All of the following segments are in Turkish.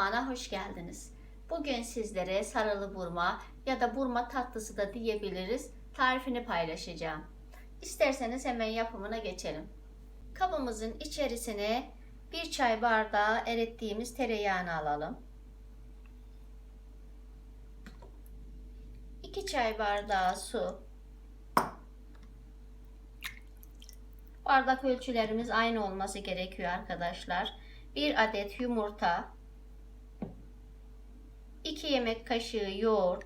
Mutfağı'na hoş geldiniz. Bugün sizlere sarılı burma ya da burma tatlısı da diyebiliriz tarifini paylaşacağım. İsterseniz hemen yapımına geçelim. Kabımızın içerisine bir çay bardağı erittiğimiz tereyağını alalım. 2 çay bardağı su. Bardak ölçülerimiz aynı olması gerekiyor arkadaşlar. 1 adet yumurta, 2 yemek kaşığı yoğurt,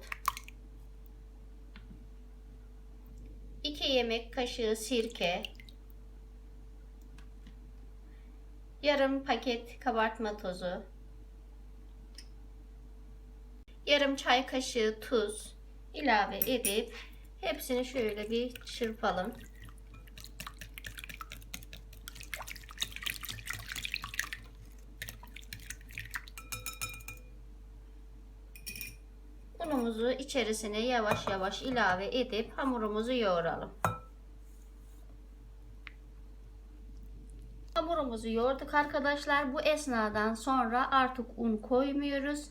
2 yemek kaşığı sirke, yarım paket kabartma tozu, yarım çay kaşığı tuz ilave edip hepsini şöyle bir çırpalım. Unumuzu içerisine yavaş yavaş ilave edip hamurumuzu yoğuralım. Hamurumuzu yoğurduk arkadaşlar. Bu esnadan sonra artık un koymuyoruz.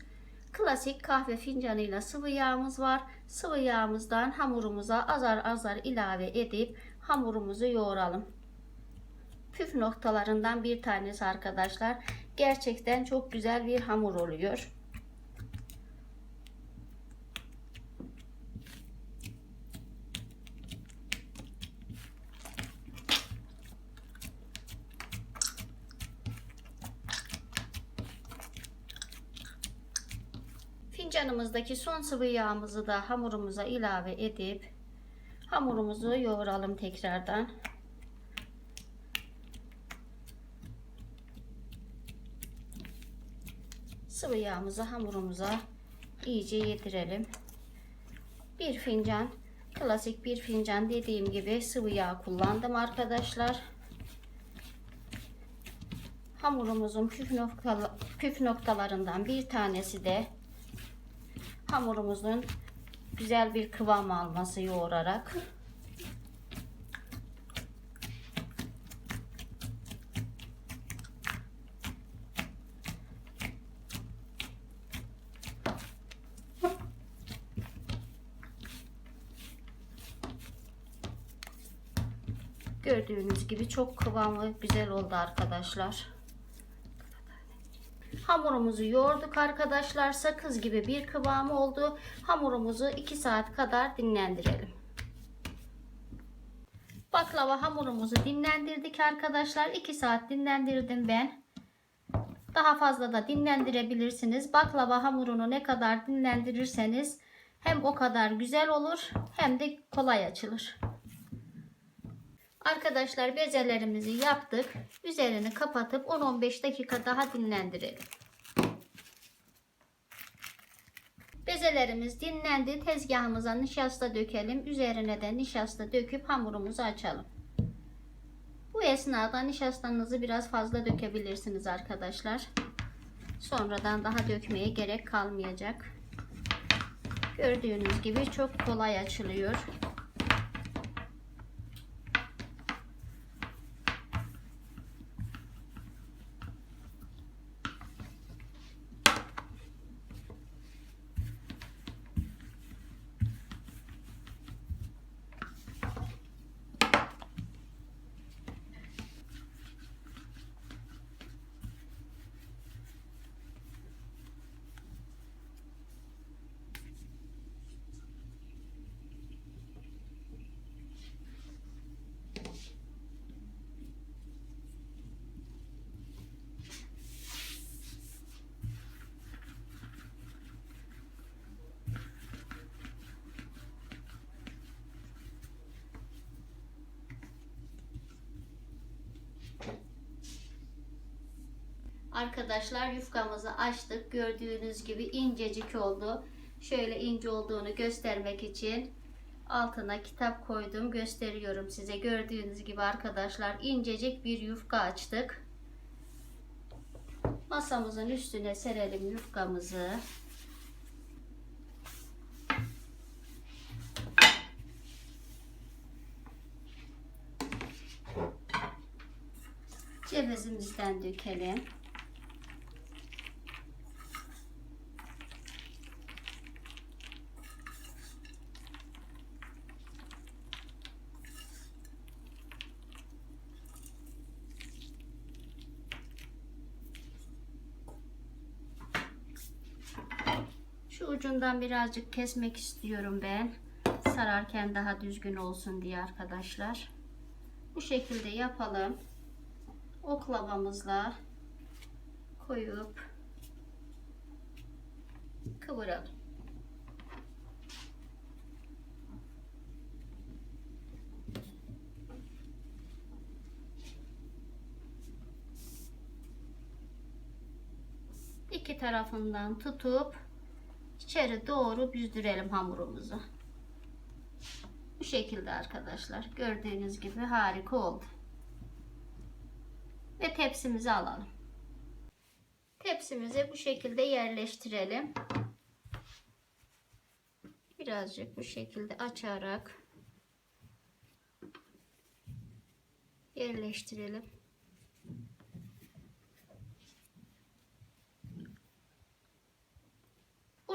Klasik kahve fincanıyla sıvı yağımız var. Sıvı yağımızdan hamurumuza azar azar ilave edip hamurumuzu yoğuralım. Püf noktalarından bir tanesi arkadaşlar. Gerçekten çok güzel bir hamur oluyor. Fincanımızdaki son sıvı yağımızı da hamurumuza ilave edip hamurumuzu yoğuralım tekrardan. Sıvı yağımızı hamurumuza iyice yedirelim. Bir fincan, klasik bir fincan dediğim gibi sıvı yağ kullandım arkadaşlar. Hamurumuzun püf noktalarından bir tanesi de hamurumuzun güzel bir kıvam alması yoğurarak. Gördüğünüz gibi çok kıvamlı güzel oldu arkadaşlar. Hamurumuzu yoğurduk arkadaşlar. Sakız gibi bir kıvamı oldu. Hamurumuzu 2 saat kadar dinlendirelim. Baklava hamurumuzu dinlendirdik arkadaşlar. 2 saat dinlendirdim ben. Daha fazla da dinlendirebilirsiniz. Baklava hamurunu ne kadar dinlendirirseniz hem o kadar güzel olur hem de kolay açılır. Arkadaşlar bezelerimizi yaptık. Üzerini kapatıp 10-15 dakika daha dinlendirelim. Bezelerimiz dinlendi. Tezgahımıza nişasta dökelim. Üzerine de nişasta döküp hamurumuzu açalım. Bu esnada nişastanızı biraz fazla dökebilirsiniz arkadaşlar. Sonradan daha dökmeye gerek kalmayacak. Gördüğünüz gibi çok kolay açılıyor. Arkadaşlar yufkamızı açtık. Gördüğünüz gibi incecik oldu. Şöyle ince olduğunu göstermek için altına kitap koydum. Gösteriyorum size. Gördüğünüz gibi arkadaşlar incecik bir yufka açtık. Masamızın üstüne serelim yufkamızı. Cevizimizden dökelim. Ucundan birazcık kesmek istiyorum ben. Sararken daha düzgün olsun diye arkadaşlar. Bu şekilde yapalım. Oklavamızla koyup kıvıralım. İki tarafından tutup içeri doğru büzdürelim hamurumuzu. Bu şekilde arkadaşlar. Gördüğünüz gibi harika oldu. Ve tepsimizi alalım. Tepsimizi bu şekilde yerleştirelim. Birazcık bu şekilde açarak yerleştirelim.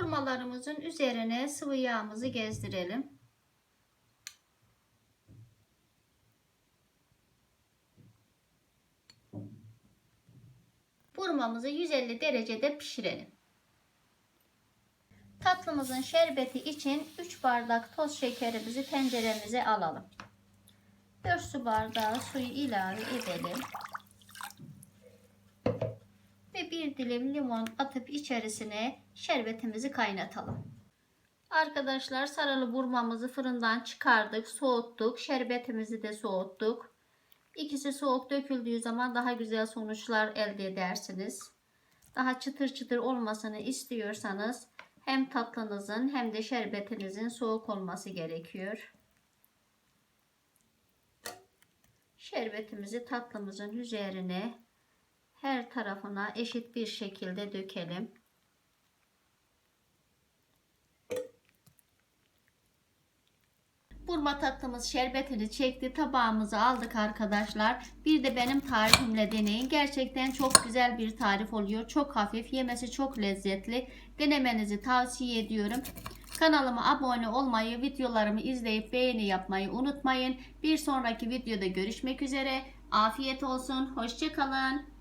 Hurmalarımızın üzerine sıvı yağımızı gezdirelim. Hurmamızı 150 derecede pişirelim. Tatlımızın şerbeti için 3 bardak toz şekerimizi tenceremize alalım. 4 su bardağı suyu ilave edelim. Bir dilim limon atıp içerisine şerbetimizi kaynatalım. Arkadaşlar sarılı burmamızı fırından çıkardık, soğuttuk. Şerbetimizi de soğuttuk. İkisi soğuk döküldüğü zaman daha güzel sonuçlar elde edersiniz. Daha çıtır çıtır olmasını istiyorsanız hem tatlınızın hem de şerbetinizin soğuk olması gerekiyor. Şerbetimizi tatlımızın üzerine her tarafına eşit bir şekilde dökelim. Burma tatlımız şerbetini çekti. Tabağımızı aldık arkadaşlar. Bir de benim tarifimle deneyin. Gerçekten çok güzel bir tarif oluyor. Çok hafif. Yemesi çok lezzetli. Denemenizi tavsiye ediyorum. Kanalıma abone olmayı, videolarımı izleyip beğeni yapmayı unutmayın. Bir sonraki videoda görüşmek üzere. Afiyet olsun. Hoşçakalın.